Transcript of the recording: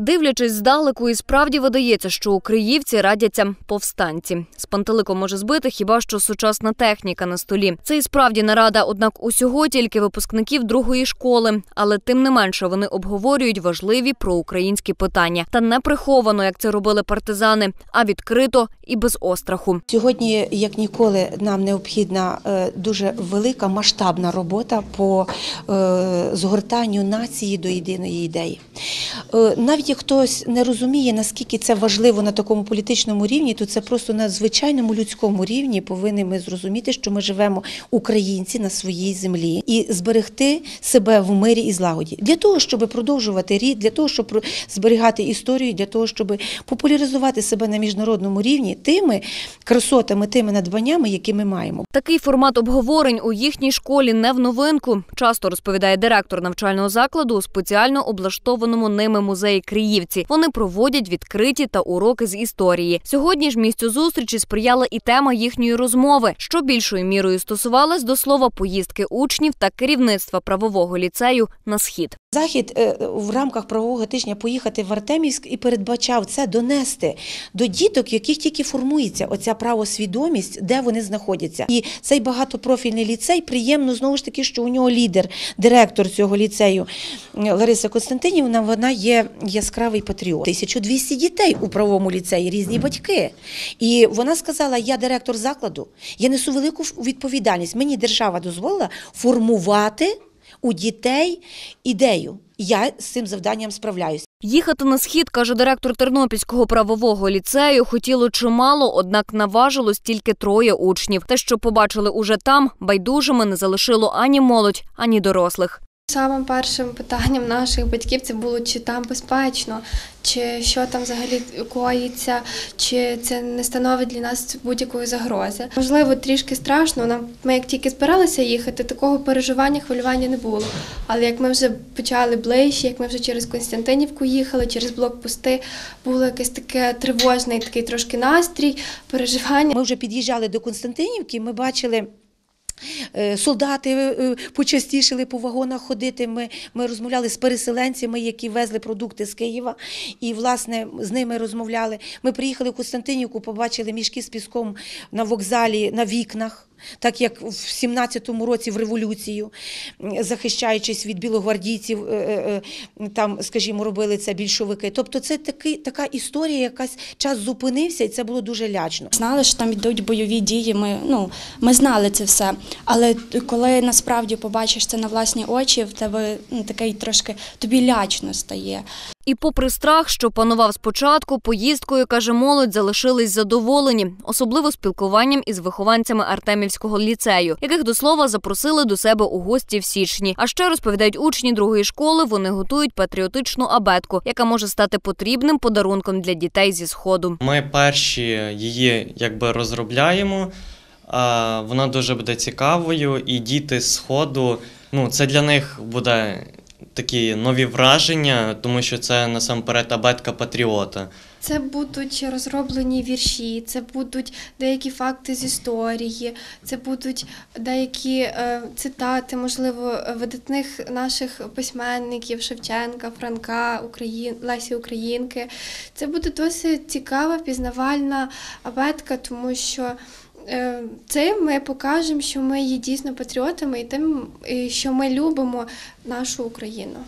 Дивлячись здалеку, і справді видається, що у Криївці радяться повстанці. З пантеликом може збити хіба що сучасна техніка на столі. Це і справді нарада, однак усього тільки випускників другої школи. Але тим не менше вони обговорюють важливі проукраїнські питання. Та не приховано, як це робили партизани, а відкрито і без остраху. Сьогодні, як ніколи, нам необхідна е, дуже велика масштабна робота по е, згортанню нації до єдиної ідеї. Е, Навіть як хтось не розуміє, наскільки це важливо на такому політичному рівні, то це просто на звичайному людському рівні повинні ми зрозуміти, що ми живемо українці на своїй землі і зберегти себе в мирі і злагоді для того, щоб продовжувати рід, для того, щоб зберігати історію, для того, щоб популяризувати себе на міжнародному рівні тими красотами, тими надбаннями, які ми маємо. Такий формат обговорень у їхній школі не в новинку. Часто розповідає директор навчального закладу у спеціально облаштованому ними музеї Криївці. Вони проводять відкриті та уроки з історії. Сьогодні ж місцю зустрічі сприяла і тема їхньої розмови, що більшою мірою стосувалась до слова поїздки учнів та керівництва правового ліцею на схід. Захід е, в рамках правового тижня поїхати в Артемівськ і передбачав це донести до діток, яких тільки формується оця правосвідомість, де вони знаходяться. І цей багатопрофільний ліцей приємно знову ж таки, що у нього лідер, директор цього ліцею Лариса Константинівна. Вона є яскравий патріот. 1200 дітей у правовому ліцеї, різні батьки. І вона сказала: я директор закладу, я несу велику відповідальність. Мені держава дозволила формувати у дітей ідею. Я з цим завданням справляюся. Їхати на схід, каже директор Тернопільського правового ліцею, хотіло чимало, однак наважилось тільки троє учнів. Те, що побачили уже там, байдужими не залишило ані молодь, ані дорослих. Самим першим питанням наших батьків це було, чи там безпечно, чи що там взагалі коїться, чи це не становить для нас будь-якої загрози. Можливо, трішки страшно. Нам ми як тільки збиралися їхати, такого переживання, хвилювання не було. Але як ми вже почали ближче, як ми вже через Константинівку їхали, через блокпости, було якесь таке тривожний, такий трошки настрій, переживання. Ми вже під'їжджали до Константинівки, ми бачили. Е, Солдати е, почастішили по вагонах ходити. Ми, ми розмовляли з переселенцями, які везли продукти з Києва, і власне з ними розмовляли. Ми приїхали в Костянтинівку, побачили мішки з піском на вокзалі на вікнах. Так як в 17-му році в революцію, захищаючись від білогвардійців, е, е, е, там, скажімо, робили це більшовики. Тобто, це такий, така історія, якась час зупинився, і це було дуже лячно. Знали, що там йдуть бойові дії. Ми ну ми знали це все. Але коли насправді побачиш це на власні очі, в тебе ну, такий трошки тобі лячно стає. І попри страх, що панував спочатку, поїздкою, каже молодь, залишились задоволені, особливо спілкуванням із вихованцями Артемівського ліцею, яких до слова запросили до себе у гості в січні. А ще розповідають учні другої школи, вони готують патріотичну абетку, яка може стати потрібним подарунком для дітей зі сходу. Ми перші її якби розробляємо. Вона дуже буде цікавою, і діти з сходу, ну це для них буде такі нові враження, тому що це насамперед абетка патріота. Це будуть розроблені вірші, це будуть деякі факти з історії, це будуть деякі е, цитати, можливо, видатних наших письменників Шевченка, Франка, Україн, Лесі Українки. Це буде досить цікава, пізнавальна абетка, тому що. Е, Цим ми покажемо, що ми є дійсно патріотами і тим, що ми любимо нашу Україну.